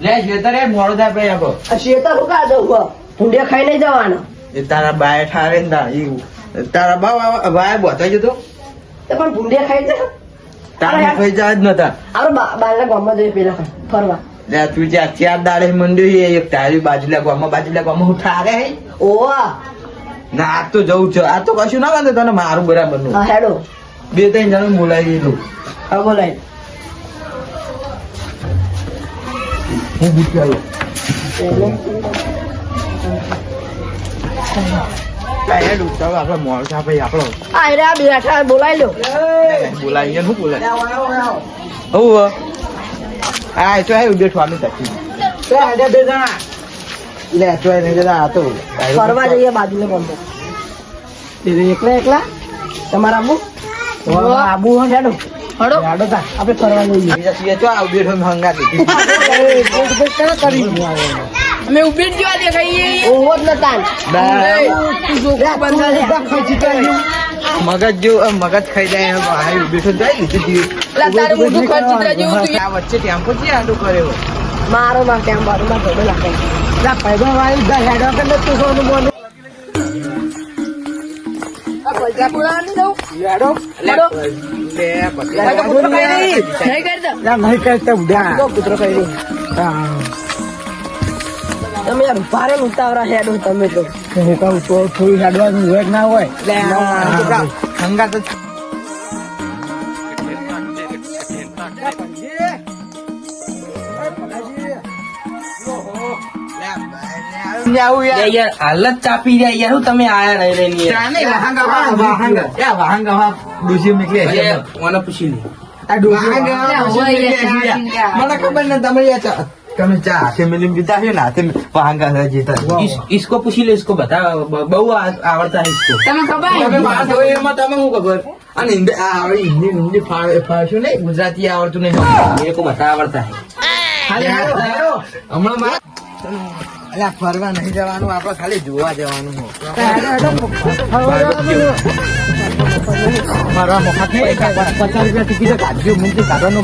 લે ખેતરે મોડું થાય ભાઈ આપો આ શેતા હું કા જવું ખાઈ નહીં જવાનો. એ તારા બાય ઠારે ને તા- ઈ તારા બા ભાઈ બોતા જતો તો પણ ભૂંડે ખાઈ જાય તારા ખાઈ જાય જ નતા. આરો બારના ગામમાં જઈ પેલા ફરવા. લે તું જ્યાં ચાર દાડે મંડ્યું છે એક તારી બાજુલા ગામમાં બાજુલા ગામમાં હું ઠારે હે? ઓવા. ના આ તો જવું છે. આ તો કશું ના વાંધો તને મારું બરાબરનું. હેડો. બે ત્રણ જણ બોલાવી દીધું. હા બોલાય. હું બુટ આવ્યો આ આ બોલાઈ લો બોલાવીએ શું બોલાય હા તો આવ્યું બેઠવાનું આ ફરવા જઈએ ગામમાં એકલા એકલા તમારા આબુ આબુ હેડો હડો હેડો તા આપણે ફરવા જઈએ. બીજા સીએ તો આવ બેઠો હંગા દીધી અમે ઊભી જ જોવા દેખાઈએ ઓહો જ નતા મગજ જો મગજ ખાઈ જાય એમ હારી બેઠો જાય લીધું જીવ તારે મોઢું ખર્ચી જેવું તું આ વચ્ચે ટેમ્પો છે આડું કર્યો. મારો ના કેમ મારો ના ધોડો લાગે જા પૈસા વાળી હેડો કે તું સોનું મોનું તમે ભારે ઉતાવળા હેડો તમે થોડી હેડવાનું હોય ના હોય લે પછી હાલત ચાપી જાય તમે આયા નહીં લઈને વાહંગ મને પૂછી લે મને ખબર તમે તમે ચા હાથે મિલી પીતા પૂછી લે ઈસકો બતા બહુ આવડતા છે તમે ખબર અને હિન્દી હિન્દી ફાળશું નહીં? ગુજરાતી આવડતું નહીં. એ લોકો આવડતા હમણાં અલ્યા ફરવા નહીં જવાનું આપણે ખાલી જોવા જવાનું હો. મારા મોખાત પચાસ રૂપિયા ટિકિટ કાઢજો મૂકી કાઢવાનો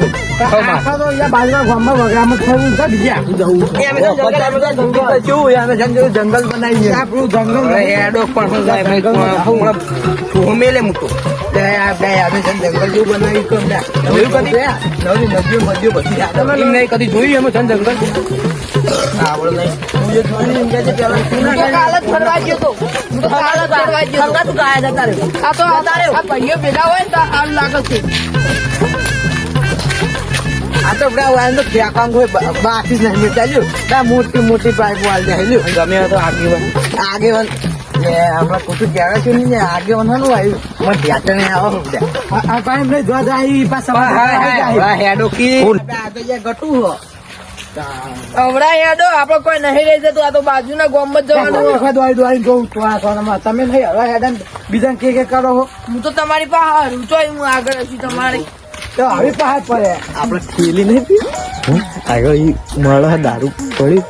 જંગલ અમે જંગલ. ઠોમેલે મૂકો. જંગલ જોયું. એમ જન આવડે નહીં. હું જે જોયું કાલ જ ફરવા ગયો તો કાલ જ ફરવા ગયો તું કાયા જતા રહ્યો? આ તો આ ભાઈઓ ભેગા હોય તો આમ લાગે છે. આ તો આપડે વાયર નો ફેંકાંગ હોય બાકી જ નહીં. મેચાલ્યું આ મોટી મોટી પાઇપ વાળ જાય ગમે તો આગેવાન. આગેવાન. આપડે છે નહીં ને આગેવાન હાનું આવ્યું. મને ધ્યાન નહીં આવો. આ- જાય. પાછા હેડો કી. આ તો હો. હમણાં યાદો આપડે કોઈ નહીં રહી જતું આ તો બાજુના ગોમ જ જવાનું વખત વાળી દોડીને જોઉં તો આ તમે નહીં હવે હેડન બીજા કે કે કરો હો. હું તો તમારી પાસે હું આગળ છું તમારી. તો હવે પહાડ પડે. આપણે થેલી નહીં આગળ મળે દારૂ પડી.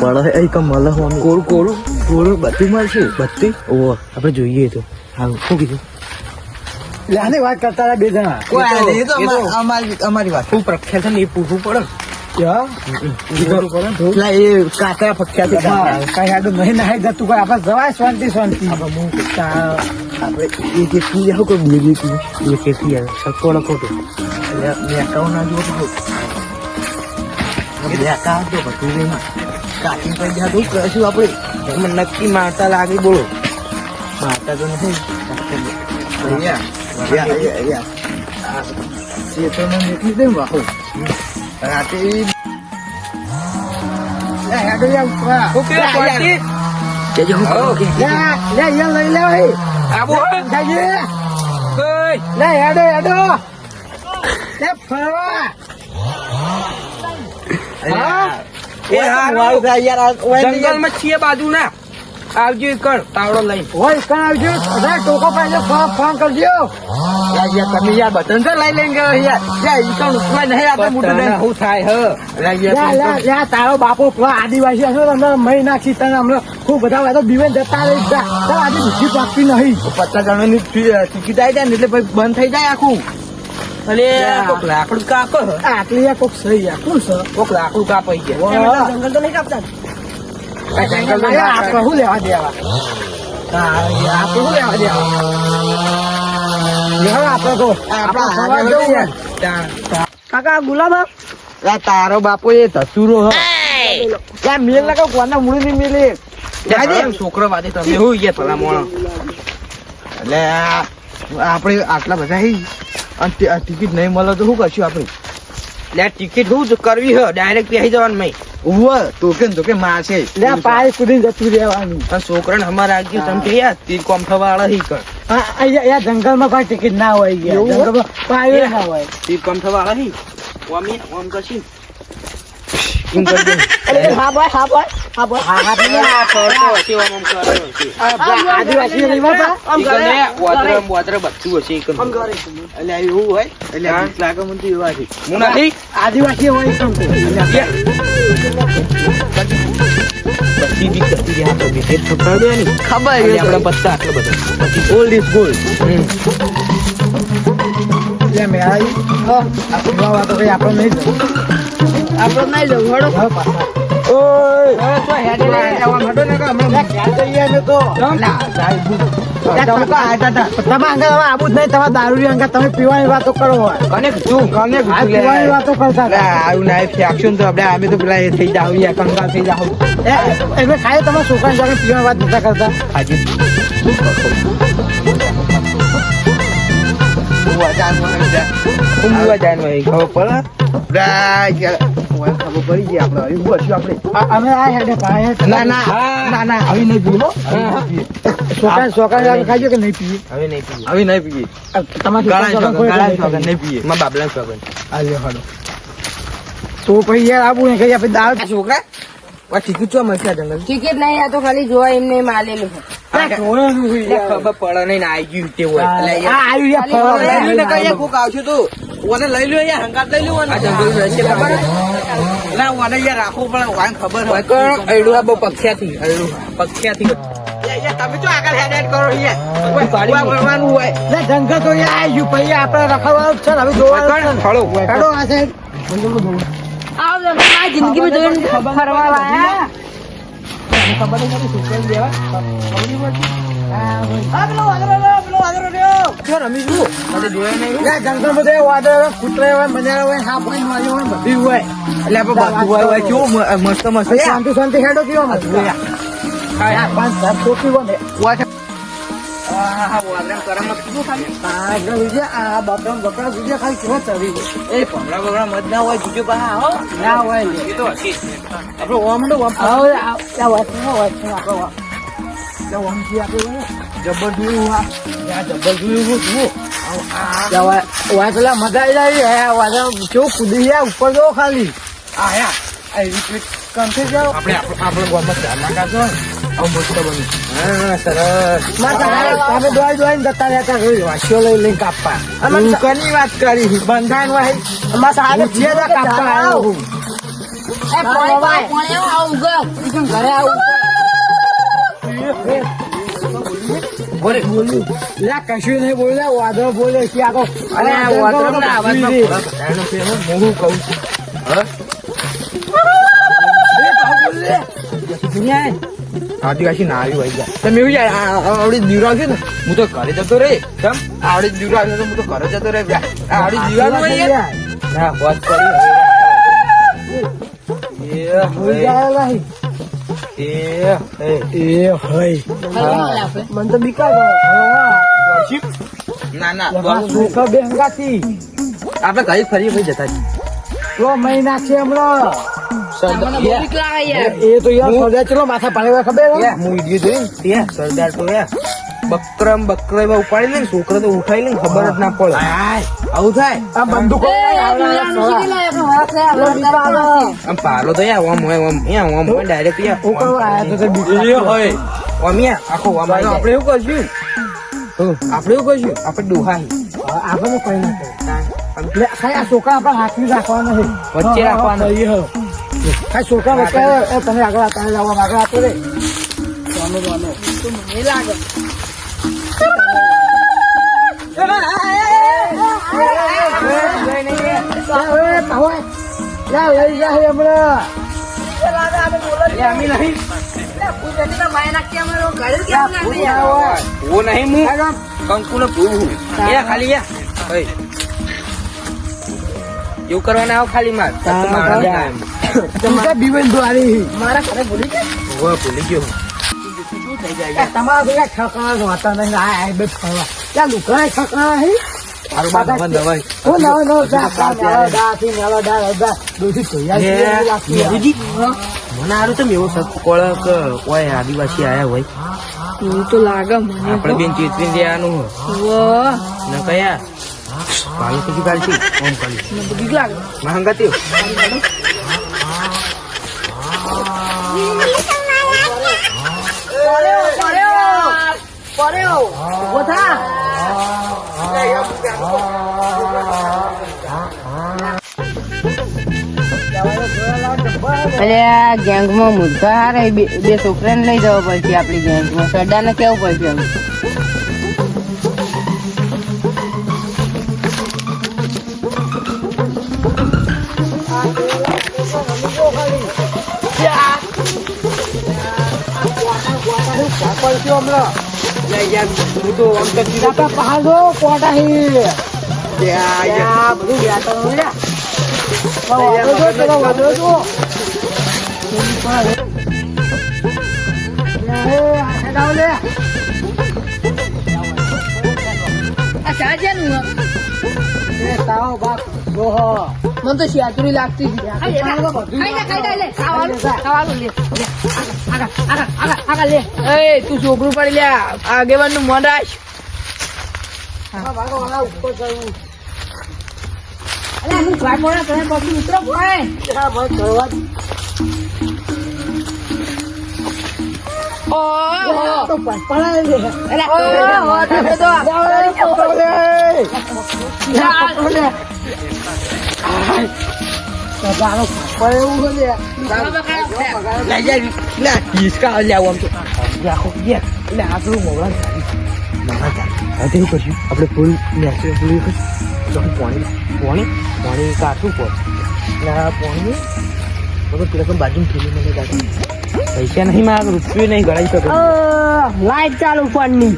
મળે એ કમ મળે હું કોરું કોરું? કોરું બત્તી મળશે બત્તી? ઓહો આપણે જોઈએ તો. હાલ શું કીધું? એટલે વાત કરતા બે જણા. અમારી અમારી વાત. ખૂબ પ્રખ્યાત છે ને એ પૂછવું પડે. ને. ક્યાં? વિચારવું પડે ને થોડું. એટલે એ કાકરા પક્ષાથી હા, કાંઈ હેડું નહીં નાહી જતું કોઈ આપણે જવાય શાંતિ શાંતિ. આપણે એ જે પી જાવ કોઈ બીજી પી એ કે પી આવે સકો ને ખોટું એટલે મેં એકાઉન્ટ ના જોતું બે તો બધું નહીં કાચી પડી જાય તો કશું આપણે? નક્કી મારતા લાગી બોલો. માતા તો નહીં આ ચેતનો નીકળી દે વાહો. રાતે હેડો યાર, ઓકે પાર્ટી. કેજો હું કહું કે? લે, લે, યાર લઈ લે ભાઈ. આબુ હે? લે, હેડો, હેડો. લે, ફરવા. એ હા મારું થાય યાર આ ઓય તો યાર જંગલમાં છીએ બાજુ ના. આવજો કણ તાવડો લઈ હોય, કાં આવજો. બધા ટોકો પાડજો, ફોન- ફોન કરજો. યાર યાર તમે યાર બટન તો લઈ લઈને ગયો યાર. યાર ઈ તો ઉઠવા નહીં આટલું મોટું નહીં થાય હ. યાર યાર તારો બાપો પેલા આદિવાસી હશે તો અમને મહી નાખી તને હમણાં ખૂબ બધા વાતો બીવેન જતા રહી જા તારે આજે બીજી પાકતી નહીં. પચાસ જણાની ટિકિટ આવી જાય ને એટલે પછી બંધ થઈ જાય આખું. કોક લાકડું કાપે. આટલી આ કોક સહી આ કોણ છે? કોક લાકડું કાપાઈ ગયા જંગલ તો નહીં કાપતા. આપણે શું લેવા દેવા? આપણે શું લેવા દેવા? આપણે તો. આપણે. કાકા ગુલાબ તારો બાપો એ ધતુરો હ. મેલ લગાવ? કોના મૂળની મેલે? છોકરો વાદે તમે હું ગયા ભલા મોણો. એટલે આપણે આટલા બધા હી. અને આ ટિકિટ નહીં મળે તો શું કરશું આપણે? લે ટિકિટ હું જ કરવી હે ડાયરેક્ટ બેસી જવાનું મેં ઉવા તો કે તો કે માં છે લે પાય કુદીને જતું રહેવાનું. આ છોકરાને અમારે આગળ તમે કે યાર તીર કોમઠા વાળા હી કર આ અહીંયા જંગલમાં કોઈ ટિકિટ ના હોય ગયા? જંગલમાં પાયો ના હોય. તીર કોમઠા વાળા હી? ઓમી ઓમ કરશી એમ કરી અરે હા બોય હા બોય હા બોય હા હા પેલા આ ઓમ કરે આદિવાસી બધું હશે એટલે એવું હોય એટલે. લાગે મને તો એવા છે. હું નથી? આદિવાસી હોય ખબર આપણે પત્તા આટલો બધો. પછી ઓલ્ડ ઇઝ ગોલ્ડ એટલે મેં આવી. આ પીવા વાતો કઈ આપણે નહીં જવું આપણે નહીં જવું પાછા. તમે પીવાની વાતો કરો પીવાની વાતો કરતા. આવું ના ફેક્શન તો આપણે અમે તો પેલા એ થઈ જાવ કંગાલ થઈ જાવ એ એમને ખાય તમે છોકરા પીવાની વાત નતા કરતા. આજે ઊંઘવા જવાનું હોય ખબર પડે? ખબર પડી ગઈ આપણે હવે શું હશું આપણે અમે આ હેડે છે. ના ના ના ના હવે નહીં પીવો છોકરા છોકરા જોડે ખાજો કે નહીં પીએ? હવે નહીં પીએ. હવે નહીં પીએ. તમારા ગાળા જોડે ગાળા છોકરા નહીં પીએ. મારા બાબલાને ખબર આ લ્યો હાલો. તો પછી યાર આવું ને કઈ આપણે દાળ છોકરા આ ટિકિટ ચો મળશે આ ટિકિટ નહીં આ તો ખાલી જોવા એમને. ખબર પડે નહીં ગયું આવ્યું. કોક આવશે તો ઓને લઈ લો યાર હંગાત લઈ લો ખબર ના ઓને રાખવું પડે વાન ખબર હોય. કણ આ બહુ પક્ષિયાથી અયડું પક્ષિયાથી તમે તો આગળ હેડ હેડ કરો યાર કોઈ પાડી કોઈ ભરવાનું હોય. જંગલ તો યાર આવ્યું પછી આપણે રખડવાનું જ છે હવે જોવાનું જ છે ને. ફળો હેડો આ સાઈડ. આ જિંદગીમાં જોઈને ફરવા લાયા. લે જંગલમાં તો એ વાદળ હોય, હોય, મજારા હોય, સાપ હોય, બધું હોય. એટલે આપણે બધું હોય હોય કેવું મ- મસ્ત મસ્ત શાંતિ શાંતિ હેડો કેવો મસ્ત. મજા આવી કેવું કૂદી જાય ઉપર જો ખાલી આયા આપણે આપણે ગામમાં ચાર નાખા હા સરસ. તમે દોઈ દોઈને જતા રહેતા જોઈ વાસીઓ લઈ લઈને કાપવા. દુકાનની વાત કરી? બંધાણ હોય અમારા સાહેબ છે કાપવા આવ્યો હું. એ પોણી પાય, પોણી આવો, આવું ઘર. ઘરે આવું બોલે બોલ્યું લે કશું નહીં બોલે વાદળ બોલે અરે છે. હો. હું? શું કહું હા આદિવાસી ના આવ્યું હોય જાય તમે એવું યાર આવડી દીવડા છે ને? હું તો ઘરે જતો રે તમ આવડી દીવડા છે તો હું તો ઘરે જતો રે આવડી દીવડા હોય યાર ના? વાત કરી. એ હોય. એ એ હોય મને તો બીકા ના ના સુખ બે હંગાતી આપણે ઘરે ફરી ફરી જતા છીએ તો મહિના છે હમણાં. એ તો યાર ચલો માથા પાડે ખબર હું? વીડિયો જોઈ સરદાર તો યાર બકરમ બકરા ઉપાડી લે ને છોકરા તો ઉઠાઈ લે ખબર જ ના પડે. આવું થાય? આ બંદૂકો આપણે આપણે. આમ પાલો તો યાર ઓમ હોય ઓમ. યાર ઓમ હોય ડાયરેક્ટ યાર હું કહું આયા તો તે બીક એ લાગતી. હોય. ઓમ યાર આખો ઓમ આપણે આપણે એવું કરશું? આપણે એવું કરશું? આપણે ડોહાઈ હા, કઈ ના કહે. એટલે આ છોકરા આપણા રાખવાના છે. વચ્ચે રાખવાના. કાંઈ છોકરા એ તમે આગળ તમે લાવવા આગળ આપો રે તો મને લાગે લઈ જાય હમણાં કંકુ ને પૂરું ખાલી એવું કરવાના આવો ખાલી માર તમારા બીવન દ્વારી મારા ઘરે ભૂલી ગયો? હોવા ભૂલી ગયો. તમારા ભેગા ઠકાણા હોતા નહીં આ આ બે ફરવા ત્યાં લુકડા હે? ઓય આદિવાસી આયા હોય. એવું તો લાગે મને આપણે બેન ચેતરીને જવાનું ન કયા? પાલો કીધું કાલથી ફોન મહંગા અરે આ ગેંગમાં મુદ્દા હારે બે છોકરાને લઈ જવા પડશે આપણી ગેંગમાં સરદારને કેવું પડશે હવે. પડશે હમણાં હું તો આમ તો આપણા પહાડો કોટા હે બધું મને તો શિયાતુરી લાગતી તું છોકરું પડી લે આગેવાનનું મન રાખ ઉપર તો પંપણાય લે. ઓહો તમે તો પકડો લે. પકડો લે. સગાનો પપ્પા એવું લે. લઈ જાય લે હિસકા લે આમ તો રાખો, પાણી પાણી પાણી કાઢવું પડે પાણી બાજુ ખીલી મને કાઢું પૈસા નહીં માં રૂપિયો નહીં ગણાઈ શકે લાઈટ ચાલુ ફોનની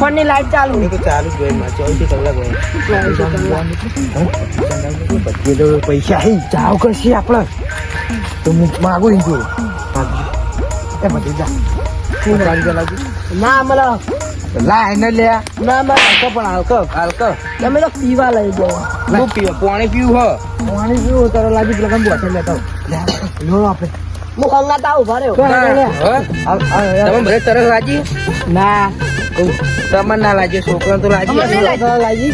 ફોનની લાઈટ ચાલુ. તો ચાલુ જ હોય ચોવીસ કલાક હોય. પૈસા હી? જાવ કરશે આપણે તો હું માગું નહીં જોઉં એ બધી જા. શું ગાડી ચલાવજો ના મને. લા એને લે. ના મને. હાલકો પણ હાલકો હાલકો તમે તો પીવા લઈ જાઓ. હું પીવો? પાણી પીવું હો? પાણી પીવું તારો લાગી કંઈ બોટલ લેતા. લો આપણે હું કંગાતા ઊભા રહ્યો. તમે બધે તરત લાજી ના. તમને ના લાગે છોકરા તો લાગી. લાગી.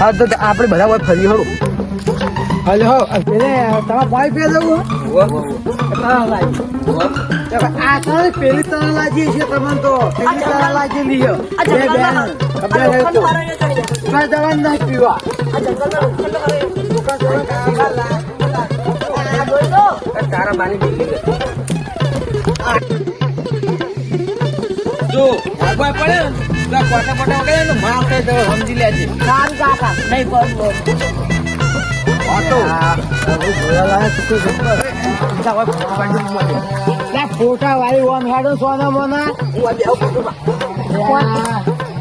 હા તો આપણે બધા હોય ફરી હરું હલો. તમારે પાણી પીવા જવું લાગી. આ તારે પેલી તારા લાગી છે તમને તો. પેલી તારા લાગી આ બે બેન. તો જવાનું નહીં પીવા. તારા બાની ગઈ જો આગળ પડે ને કોટા કોટા વગેરે ને માં આપણે તો સમજી લેજે સારું કાકા નહીં પડવું ઓટો ફોટા વાળી ઓન હાડો સોના મોના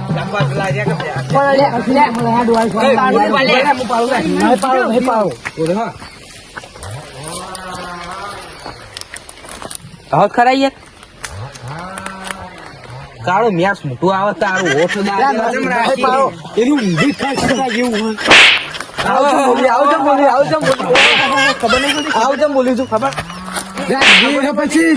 લંબા લાગ્યા કે બે પણ લે, હજી લે, મને હાડો વાળી સોના પાડું મોના. પાડે હું પાડું લે નહીં પાડો નહીં પાડો બોલો હા હવે ખરા યાર કાળો મ્યાસ મોટું આવે તારું ઓઠ એનું ઊંધી થાય જેવું બોલી આવજો બોલી ખબર નહીં આવજો બોલી છું ખબર? પછી